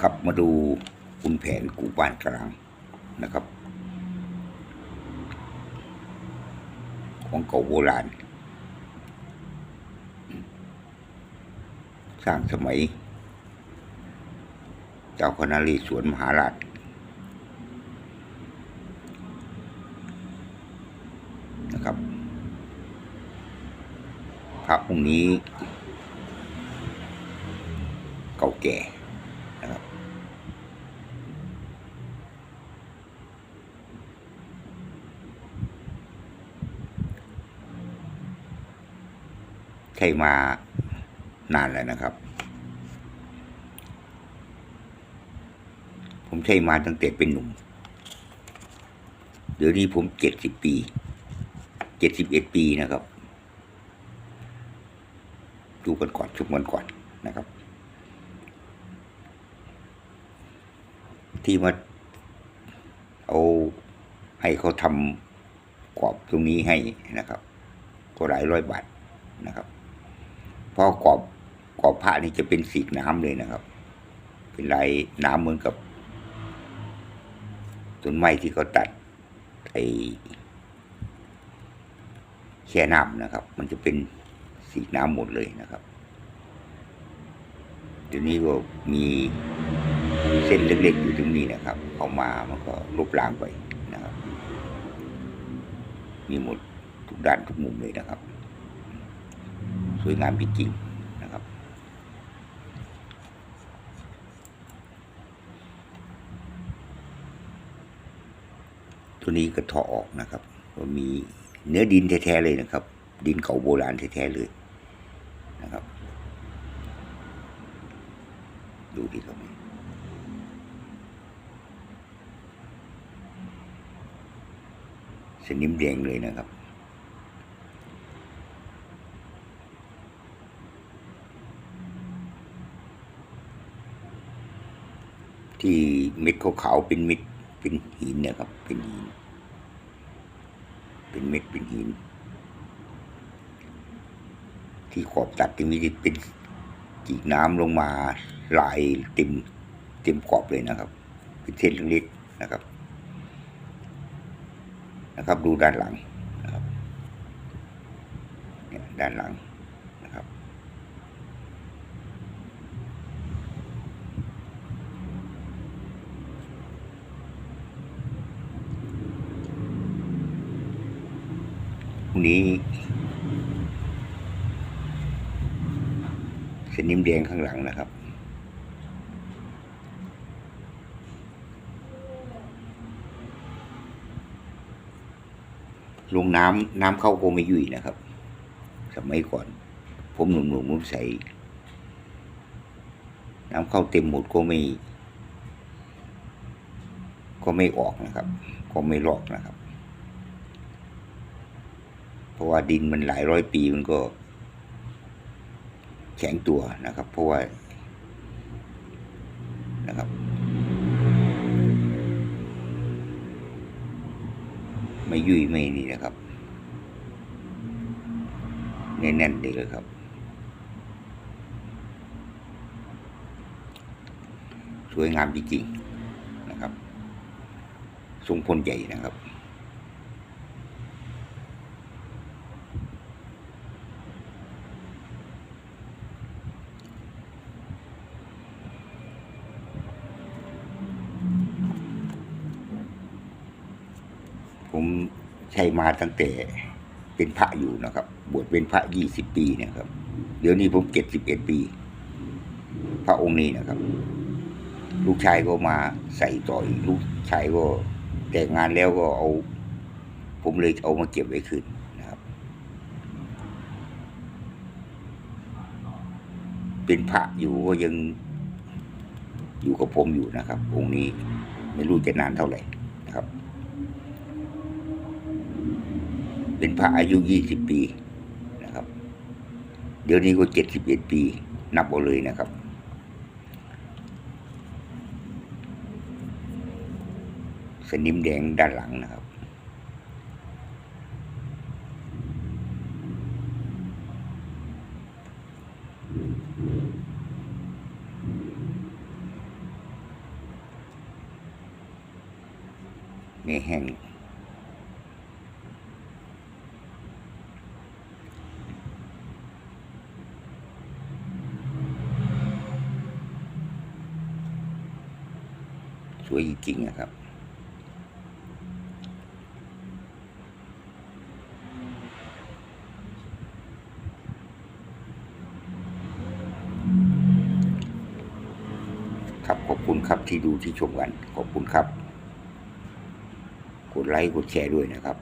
ครับมาดูคุณแผนกูบ้านกลางนะครับ ของเก่าโบราณ สร้างสมัย เจ้าคณะรีสวนมหาราชนะครับพระองค์นี้ เก่าแก่นะครับ ใช่มานานแล้วนะครับ ผมใช่มาตั้งแต่เป็นหนุ่ม เดี๋ยวนี้ผมเจ็ดสิบปี เจ็ดสิบเอ็ดปีนะครับ ดูกันก่อนชุบกันก่อนนะครับ ที่มาเอาให้เขาทำกรอบตรงนี้ให้นะครับ ก็หลายร้อยบาทนะครับ เพราะกรอบกรอบผ้านี่จะเป็นสีน้ำเลยนะครับ เป็นลายน้ำเหมือนกับต้นไม้ที่เขาตัดไอแช่น้ำนะครับ มันจะเป็นสีน้ำหมดเลยนะครับเดี๋ยวนี้ก็มีเส้นเล็กๆอยู่ตรงนี้นะครับ เข้ามามันก็ลบล้างไปนะครับ มีหมดทุกด้านทุกมุมเลยนะครับ สวยงามจริงๆนะครับ ตัวนี้ก็เทาะออกนะครับก็มีเนื้อดินแท้ๆเลยนะครับ ดินเก่าโบราณแท้ๆเลยนะครับ ดูดีครับสนิมแดงเลยนะครับ ที่เม็ดขาวๆเป็นเม็ดเป็นหินนะครับ เป็นหิน เป็นเม็ดเป็นหิน ที่ขอบตัดที่มีเป็นจีกน้ำลงมาลายเต็มเต็มขอบเลยนะครับ เป็นเส้นเล็กๆนะครับ นะครับ ดูด้านหลังนะครับด้านหลังนะครับ พวกนี้สนิมแดงข้างหลังนะครับ ลงน้ำน้ำเข้าโกไม่ยุ่ยนะครับ สมัยก่อน ผมหนุ่มๆผมใส่ น้ำเข้าเต็มหมดก็ไม่ ก็ไม่ออกนะครับ ก็ไม่ลอกนะครับ เพราะว่าดินมันหลายร้อยปีมันก็ แข็งตัวนะครับ เพราะว่านะครับ ไม่ยุ่ยไม่นี่นะครับแน่นๆเลยครับ สวยงามจริงๆนะครับทรงพลใหญ่นะครับ ผมใช้มาตั้งแต่เป็นพระอยู่นะครับ บวชเป็นพระยี่สิบปีเนะครับ เดี๋ยวนี้ผมเจ็ดสิบเอ็ดปี พระองค์นี้นะครับ ลูกชายก็มาใส่ต่ออีกลูกชายก็แต่งงานแล้วก็เอา ผมเลยเอามาเก็บไว้คืนนะครับ เป็นพระอยู่ก็ยังอยู่กับผมอยู่นะครับ องค์นี้ไม่รู้จะนานเท่าไหร่นะครับ เป็นพระอายุ20ปีนะครับ เดี๋ยวนี้ก็71ปี นับเอาเลยนะครับ สนิมแดงด้านหลังนะครับ นี่แห้ง วยจริงๆนะครับ ครับขอบคุณครับที่ดูที่ชมกัน ขอบคุณครับ กดไลค์กดแชร์ด้วยนะครับ